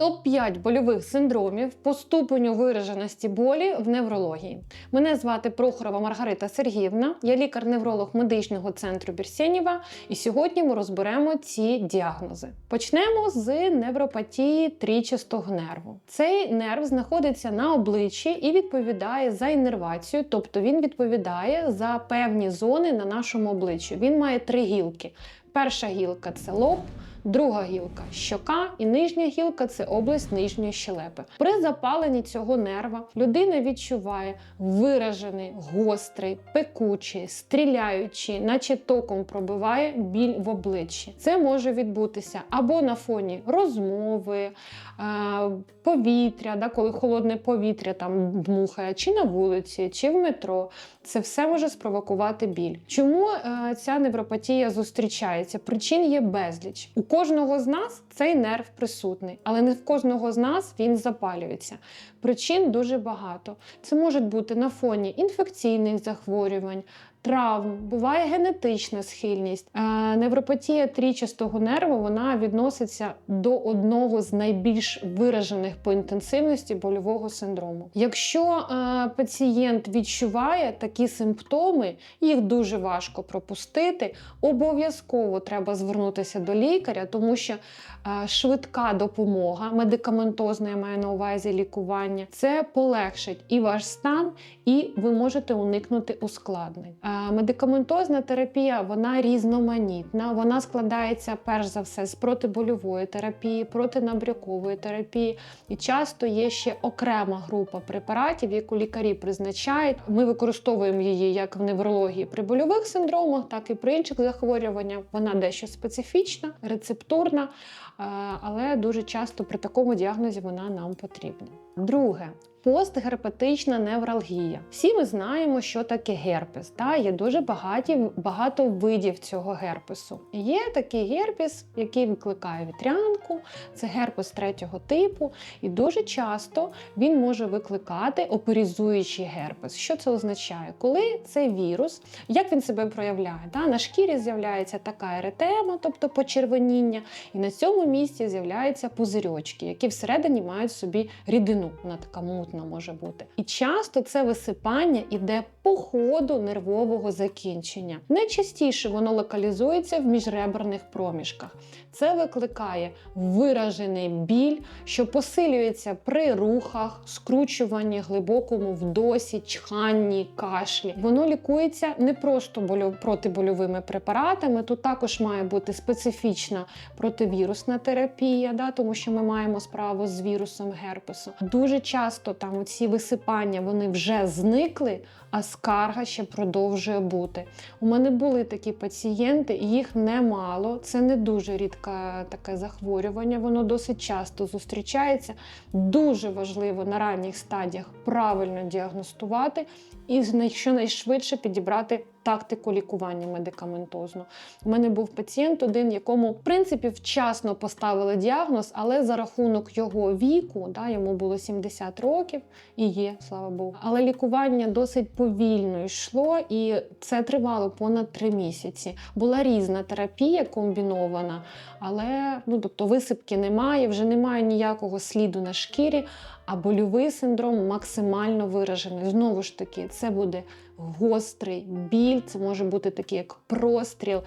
Топ-5 больових синдромів по ступеню вираженості болі в неврології. Мене звати Прохорова Маргарита Сергіївна, я лікар-невролог медичного центру Бірсєнєва, і сьогодні ми розберемо ці діагнози. Почнемо з невропатії трічастого нерву. Цей нерв знаходиться на обличчі і відповідає за іннервацію, тобто він відповідає за певні зони на нашому обличчі. Він має три гілки. Перша гілка це лоб. Друга гілка щока, і нижня гілка це область нижньої щелепи. При запаленні цього нерва людина відчуває виражений, гострий, пекучий, стріляючий, наче током пробиває біль в обличчі. Це може відбутися або на фоні розмови, е, повітря, да, коли холодне повітря там дмухає, чи на вулиці, чи в метро. Це все може спровокувати біль. Чому е, ця невропатія зустрічається? Причин є безліч. Кожного з нас цей нерв присутний, але не в кожного з нас він запалюється. Причин дуже багато. Це можуть бути на фоні інфекційних захворювань. Травм, буває генетична схильність. Е, невропатія трічастого нерву вона відноситься до одного з найбільш виражених по інтенсивності больового синдрому. Якщо е, пацієнт відчуває такі симптоми, їх дуже важко пропустити. Обов'язково треба звернутися до лікаря, тому що е, швидка допомога, медикаментозна я маю на увазі лікування, це полегшить і ваш стан, і ви можете уникнути ускладнень. Е, Медикаментозна терапія вона різноманітна. Вона складається перш за все з протибольової терапії, протинабрякової терапії. І часто є ще окрема група препаратів, яку лікарі призначають. Ми використовуємо її як в неврології при больових синдромах, так і при інших захворюваннях. Вона дещо специфічна, рецептурна, е, але дуже часто при такому діагнозі вона нам потрібна. Друге. Постгерпетична невралгія. Всі ми знаємо, що таке герпес. Та є дуже багаті, багато видів цього герпесу. Є такий герпес, який викликає вітрянку, це герпес третього типу, і дуже часто він може викликати оперізуючий герпес. Що це означає? Коли цей вірус, як він себе проявляє? Та? На шкірі з'являється така еретема, тобто почервоніння, і на цьому місці з'являються пузирьочки, які всередині мають собі рідину. Вона така мутна може бути. І часто це висипання іде по ходу нервового закінчення. Найчастіше воно локалізується в міжреберних проміжках. Це викликає виражений біль, що посилюється при рухах, скручуванні, глибокому вдосі, чханні, кашлі. Воно лікується не просто болю... протибольовими препаратами. Тут також має бути специфічна противірусна терапія, да, тому що ми маємо справу з вірусом герпесу. Дуже часто там ці висипання вони вже зникли, а скарга ще продовжує бути. У мене були такі пацієнти, їх немало. Це не дуже рідке таке захворювання, воно досить часто зустрічається. Дуже важливо на ранніх стадіях правильно діагностувати і щонайшвидше підібрати. Тактику лікування медикаментозно. У мене був пацієнт, один, якому в принципі вчасно поставили діагноз, але за рахунок його віку, да, йому було 70 років і є, слава Богу. Але лікування досить повільно йшло, і це тривало понад три місяці. Була різна терапія комбінована, але ну, тобто висипки немає, вже немає ніякого сліду на шкірі. А больовий синдром максимально виражений. Знову ж таки, це буде гострий біль, це може бути такий як простріл,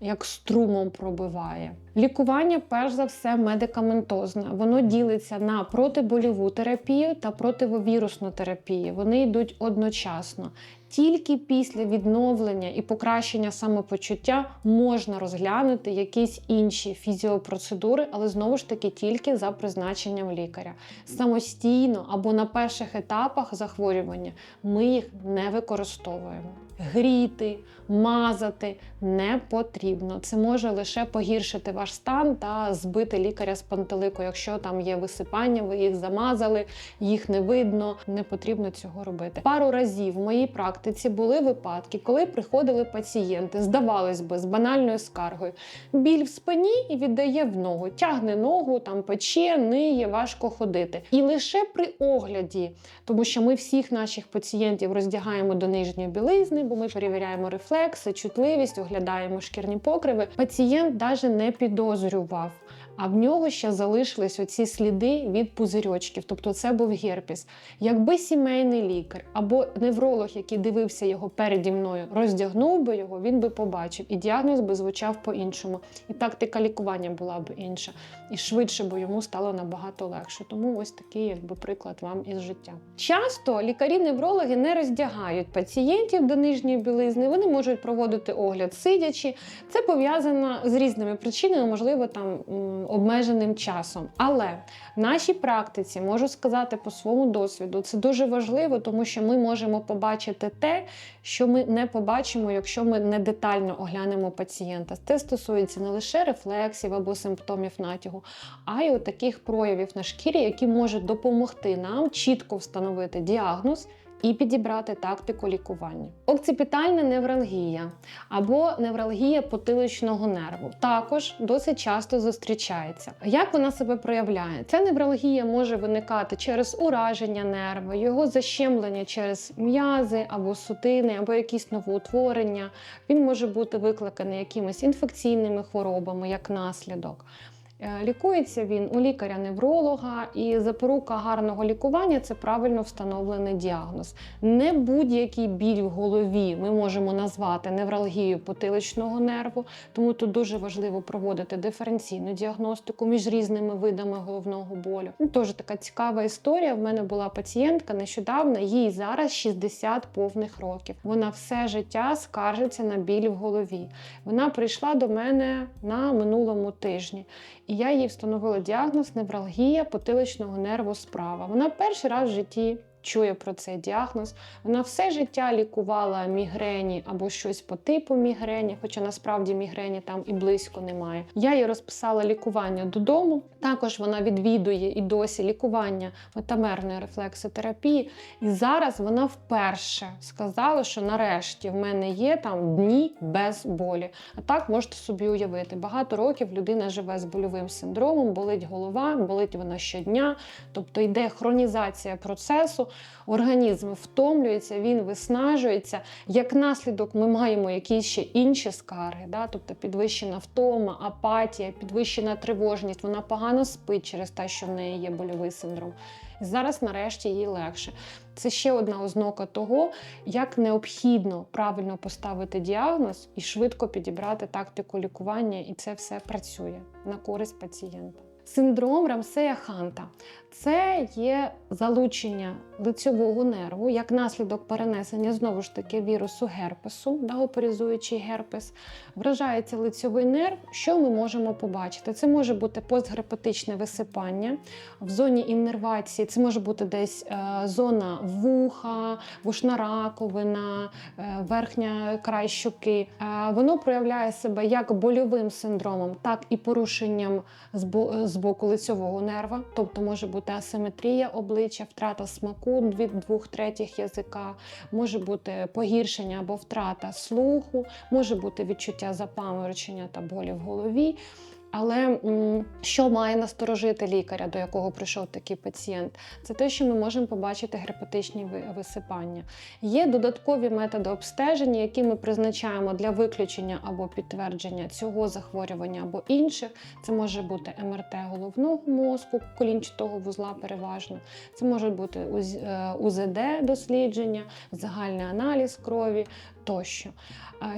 як струмом пробиває. Лікування, перш за все, медикаментозне. Воно ділиться на протибольову терапію та противовірусну терапію. Вони йдуть одночасно. Тільки після відновлення і покращення самопочуття можна розглянути якісь інші фізіопроцедури, але знову ж таки тільки за призначенням лікаря. Самостійно або на перших етапах захворювання ми їх не використовуємо. Гріти, мазати не потрібно. Це може лише погіршити ваш стан та збити лікаря з пантелику. Якщо там є висипання, ви їх замазали, їх не видно, не потрібно цього робити. Пару разів в моїй практиці були випадки, коли приходили пацієнти, здавалось би, з банальною скаргою. Біль в спині і віддає в ногу, тягне ногу, там пече, ниє, важко ходити. І лише при огляді, тому що ми всіх наших пацієнтів роздягаємо до нижньої білизни, бо ми перевіряємо рефлекси, чутливість, оглядаємо шкірні покриви. Пацієнт навіть не підозрював а в нього ще залишились оці сліди від пузирьочків, тобто це був герпес. Якби сімейний лікар або невролог, який дивився його переді мною, роздягнув би його, він би побачив, і діагноз би звучав по-іншому, і тактика лікування була б інша, і швидше би йому стало набагато легше. Тому ось такий якби приклад вам із життя. Часто лікарі-неврологи не роздягають пацієнтів до нижньої білизни, вони можуть проводити огляд сидячи. Це пов'язано з різними причинами, можливо, там обмеженим часом. Але в нашій практиці можу сказати по своєму досвіду, це дуже важливо, тому що ми можемо побачити те, що ми не побачимо, якщо ми не детально оглянемо пацієнта. Це стосується не лише рефлексів або симптомів натягу, а й таких проявів на шкірі, які можуть допомогти нам чітко встановити діагноз. І підібрати тактику лікування. Окципітальна невралгія або невралгія потиличного нерву також досить часто зустрічається. Як вона себе проявляє? Ця невралгія може виникати через ураження нерва, його защемлення через м'язи або сутини, або якісь новоутворення. Він може бути викликаний якимись інфекційними хворобами як наслідок. Е, Лікується він у лікаря-невролога, і запорука гарного лікування це правильно встановлений діагноз. Не будь-який біль в голові ми можемо назвати невралгією потиличного нерву, тому тут дуже важливо проводити диференційну діагностику між різними видами головного болю. Ну, Теж така цікава історія. В мене була пацієнтка нещодавно, їй зараз 60 повних років. Вона все життя скаржиться на біль в голові. Вона прийшла до мене на минулому тижні. І я їй встановила діагноз невралгія потиличного нерву справа. Вона перший раз в житті чує про цей діагноз. Вона все життя лікувала мігрені або щось по типу мігрені, хоча насправді мігрені там і близько немає. Я їй розписала лікування додому. Також вона відвідує і досі лікування метамерної рефлексотерапії. І зараз вона вперше сказала, що нарешті в мене є там дні без болі. А так можете собі уявити. Багато років людина живе з больовим синдромом, болить голова, болить вона щодня, тобто йде хронізація процесу, організм втомлюється, він виснажується. Як наслідок, ми маємо якісь ще інші скарги, да? тобто підвищена втома, апатія, підвищена тривожність. Вона погано спить через те, що в неї є больовий синдром. Зараз, нарешті, їй легше. Це ще одна ознака того, як необхідно правильно поставити діагноз і швидко підібрати тактику лікування, і це все працює на користь пацієнта. Синдром Рамсея Ханта це є залучення лицьового нерву як наслідок перенесення знову ж таки вірусу герпесу, да, герпес. Вражається лицьовий нерв. Що ми можемо побачити? Це може бути постгерпетичне висипання в зоні іннервації, це може бути десь е, зона вуха, вушна раковина, е, верхня край щоки. Е, воно проявляє себе як больовим синдромом, так і порушенням з з боку лицьового нерва, тобто може бути асиметрія обличчя, втрата смаку від двох третіх язика, може бути погіршення або втрата слуху, може бути відчуття запаморочення та болі в голові. Але що має насторожити лікаря, до якого прийшов такий пацієнт? Це те, що ми можемо побачити герпетичні висипання. Є додаткові методи обстеження, які ми призначаємо для виключення або підтвердження цього захворювання або інших. Це може бути МРТ головного мозку, колінчатого вузла переважно. Це може бути е, УЗД дослідження, загальний аналіз крові тощо.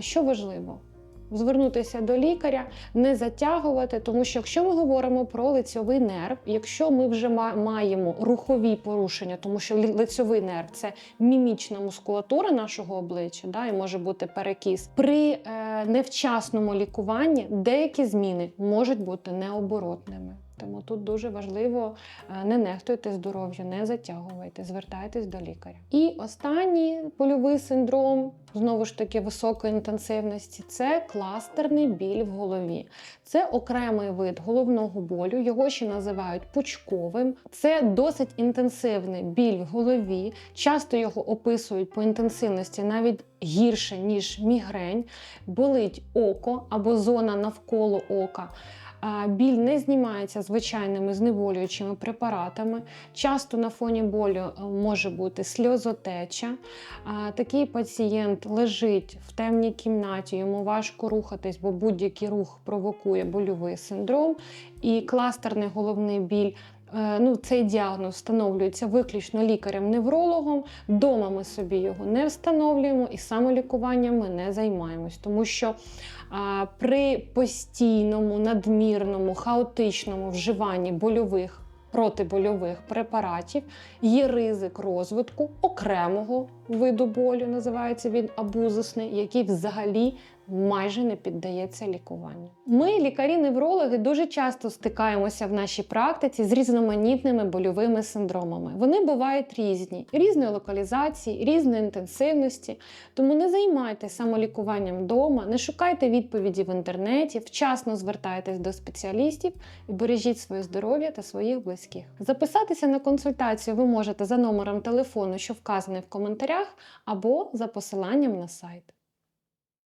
Що важливо? Звернутися до лікаря, не затягувати, тому що якщо ми говоримо про лицьовий нерв, якщо ми вже маємо рухові порушення, тому що лицьовий нерв це мімічна мускулатура нашого обличчя, да, і може бути перекіс. При е, невчасному лікуванні деякі зміни можуть бути необоротними. Тому тут дуже важливо е, не нехтуйте здоров'ю, не затягуйте, звертайтесь до лікаря. І останній польовий синдром, знову ж таки, високої інтенсивності це кластерний біль в голові. Це окремий вид головного болю, його ще називають пучковим. Це досить інтенсивний біль в голові. Часто його описують по інтенсивності навіть гірше, ніж мігрень. Болить око або зона навколо ока. Біль не знімається звичайними знеболюючими препаратами. Часто на фоні болю е, може бути сльозотеча. Такий пацієнт лежить в темній кімнаті, йому важко рухатись, бо будь-який рух провокує больовий синдром. І кластерний головний біль. Е, Ну, цей діагноз встановлюється виключно лікарем-неврологом. Дома ми собі його не встановлюємо і самолікуванням ми не займаємось, тому що а, при постійному, надмірному, хаотичному вживанні больових протибольових препаратів є ризик розвитку окремого виду болю, називається він абузисний, який взагалі майже не піддається лікуванню. Ми, лікарі-неврологи, дуже часто стикаємося в нашій практиці з різноманітними больовими синдромами. Вони бувають різні, різної локалізації, різної інтенсивності. Тому не займайтеся самолікуванням вдома, не шукайте відповіді в інтернеті, вчасно звертайтесь до спеціалістів і бережіть своє здоров'я та своїх близьких. Записатися на консультацію ви можете за номером телефону, що вказаний в коментарях, або за посиланням на сайт.